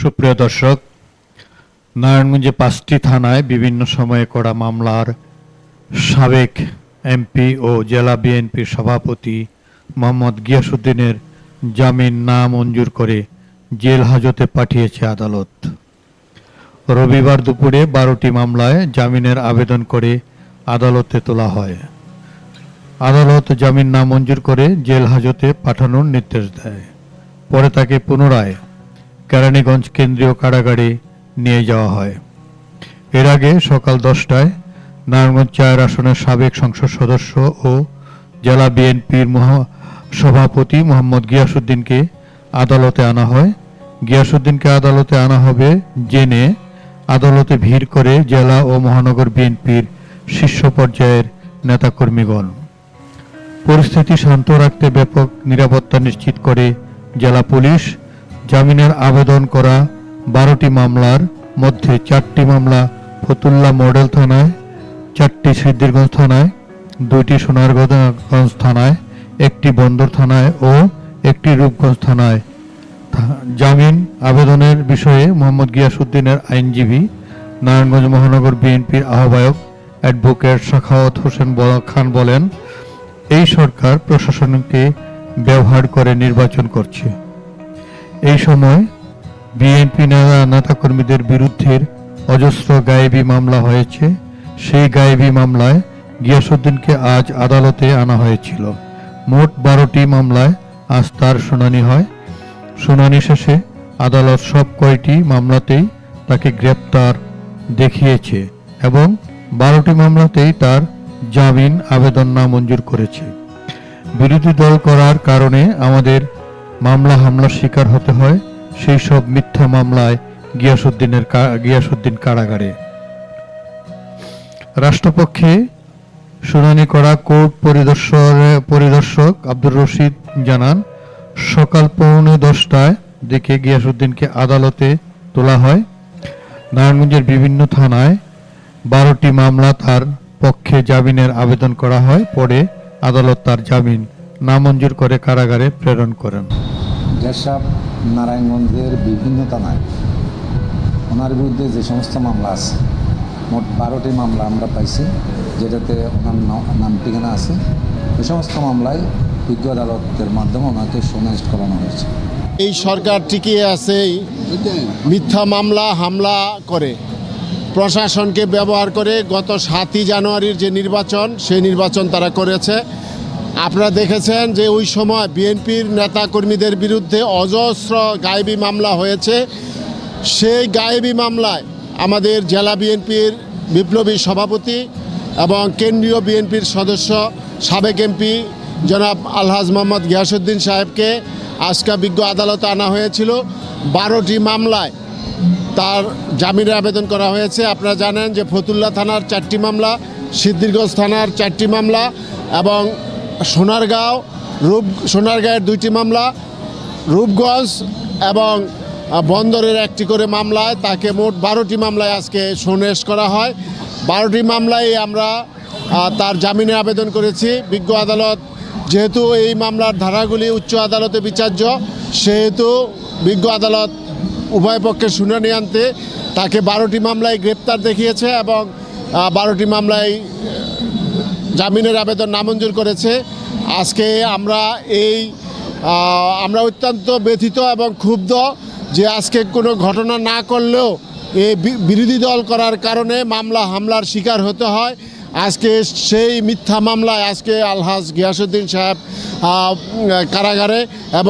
সুপ্রিয় দর্শক নারায়ণগঞ্জে পাঁচটি থানায় বিভিন্ন সময়ে করা মামলার সাবেক এমপি ও জেলা বিএনপির সভাপতি মোহাম্মদ গিয়াসুদ্দিনের জামিন না মঞ্জুর করে জেল হাজতে পাঠিয়েছে আদালত। রবিবার দুপুরে বারোটি মামলায় জামিনের আবেদন করে আদালতে তোলা হয়। আদালত জামিন না মঞ্জুর করে জেল হাজতে পাঠানোর নির্দেশ দেয়। পরে তাকে পুনরায় কেরানীগঞ্জ কেন্দ্রীয় কারাগারে নিয়ে যাওয়া হয়। এর আগে সকাল দশটায় নারায়ণগঞ্জ চায়ের আসনের সাবেক সংসদ সদস্য ও জেলা বিএনপির সভাপতি মোহাম্মদ গিয়াসুদ্দিনকে আদালতে আনা হয়। গিয়াসুদ্দিনকে আদালতে আনা হবে জেনে আদালতে ভিড় করে জেলা ও মহানগর বিএনপির শীর্ষ পর্যায়ের নেতাকর্মীগণ। পরিস্থিতি শান্ত রাখতে ব্যাপক নিরাপত্তা নিশ্চিত করে জেলা পুলিশ জামিনের আবেদন করা বারোটি মামলার মধ্যে চারটি মামলা ফতুল্লা মডেল থানায়, চারটি সিদ্ধিরগঞ্জ থানায়, দুইটি সোনারগঞ্জ থানায়, একটি বন্দর থানায় ও একটি রূপগঞ্জ থানায়। জামিন আবেদনের বিষয়ে মোহাম্মদ গিয়াসুদ্দিনের আইনজীবী, নারায়ণগঞ্জ মহানগর বিএনপির আহ্বায়ক অ্যাডভোকেট শাখাওয়াত হোসেন খান বলেন, এই সরকার প্রশাসনকে ব্যবহার করে নির্বাচন করছে। এই সময় বিএনপি নেতাকর্মীদের বিরুদ্ধে অজস্র গায়েবী মামলা হয়েছে। সেই গায়েবী মামলায় গিয়াসুদ্দিনকে আজ আদালতে আনা হয়েছিল। মোট বারোটি মামলায় আজ তার শুনানি হয়। শুনানি শেষে আদালত সব কয়টি মামলাতেই তাকে গ্রেপ্তার দেখিয়েছে এবং বারোটি মামলাতেই তার জামিন আবেদন নামঞ্জুর করেছে। বিরোধী দল করার কারণে আমাদের মামলা হামলার শিকার হতে হয়, সেই সব মিথ্যা মামলায় গিয়াসুদ্দিনের গিয়াসুদ্দিন কারাগারে। রাষ্ট্রপক্ষে শুনানি করা কোর্ট পরিদর্শক পরিদর্শক আব্দুর রশিদ জানান, সকাল পৌনে দশটায় দিকে গিয়াসুদ্দিনকে আদালতে তোলা হয়। নারায়ণগঞ্জের বিভিন্ন থানায় বারোটি মামলা তার পক্ষে জামিনের আবেদন করা হয়, পরে আদালত তার জামিন নামঞ্জুর করে কারাগারে প্রেরণ করেন। যেসব নারায়ণগঞ্জের বিভিন্ন থানায়। ওনার বিরুদ্ধে যে সমস্ত মামলা আছে, মোট বারোটি মামলা আমরা পাইছি, যেটাতে ওনার নাম- ঠিকানা আছে। ওই সমস্ত মামলায় বিজ্ঞ আদালতের মাধ্যমে ওনাকে সুনাইশ করানো হয়েছে। এই সরকার টিকিয়ে আছে মিথ্যা মামলা, হামলা করে। প্রশাসনকে ব্যবহার করে গত সাতই জানুয়ারির যে নির্বাচন, সেই নির্বাচন তারা করেছে। আপনারা দেখেছেন যে ওই সময় বিএনপির নেতাকর্মীদের বিরুদ্ধে অজস্র গায়েবী মামলা হয়েছে। সেই গায়েবী মামলায় আমাদের জেলা বিএনপির বিপ্লবী সভাপতি এবং কেন্দ্রীয় বিএনপির সদস্য সাবেক এমপি জনাব আলহাজ মোহাম্মদ গিয়াসুদ্দিন সাহেবকে আজকা বিজ্ঞ আদালতে আনা হয়েছিল। বারোটি মামলায় তার জামিনের আবেদন করা হয়েছে। আপনারা জানেন যে ফতুল্লা থানার চারটি মামলা সিদ্ধিরগঞ্জ থানার চারটি মামলা এবং সোনারগাঁও, রূপ, সোনারগাঁয়ের দুইটি মামলা, রূপগঞ্জ এবং বন্দরের একটি করে মামলায় তাকে মোট বারোটি মামলায় আজকে সন্দেশ করা হয়। বারোটি মামলায় আমরা তার জামিনে আবেদন করেছি। বিজ্ঞ আদালত, যেহেতু এই মামলার ধারাগুলি উচ্চ আদালতে বিচার্য, সেহেতু বিজ্ঞ আদালত উভয় পক্ষের শুনানি আনতে তাকে বারোটি মামলায় গ্রেপ্তার দেখিয়েছে এবং বারোটি মামলায় জামিনের আবেদন নামঞ্জুর করেছে। আজকে আমরা এই আমরা অত্যন্ত ব্যথিত এবং ক্ষুব্ধ যে আজকে কোনো ঘটনা না করলেও এই বিরোধী দল করার কারণে মামলা হামলার শিকার হতে হয়। আজকে সেই মিথ্যা মামলায় আজকে আলহাজ গিয়াসুদ্দিন সাহেব কারাগারে এবং